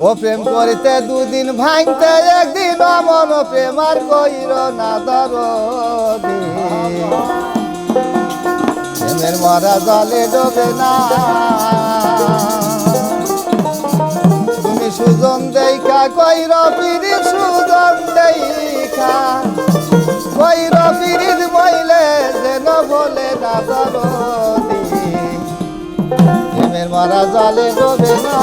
ও প্রেম করিতে দুদিন ভাঙতে একদিন মন প্রেম আর কইর না দর প্রেমের মরা জলে ডোবে না। তুমি সুজন দেখা কইর পিড়ি সুজন দেখা কইর পিড়িদ বইলে যেন বলে না দর প্রেমের মরা জলে ডোবে না।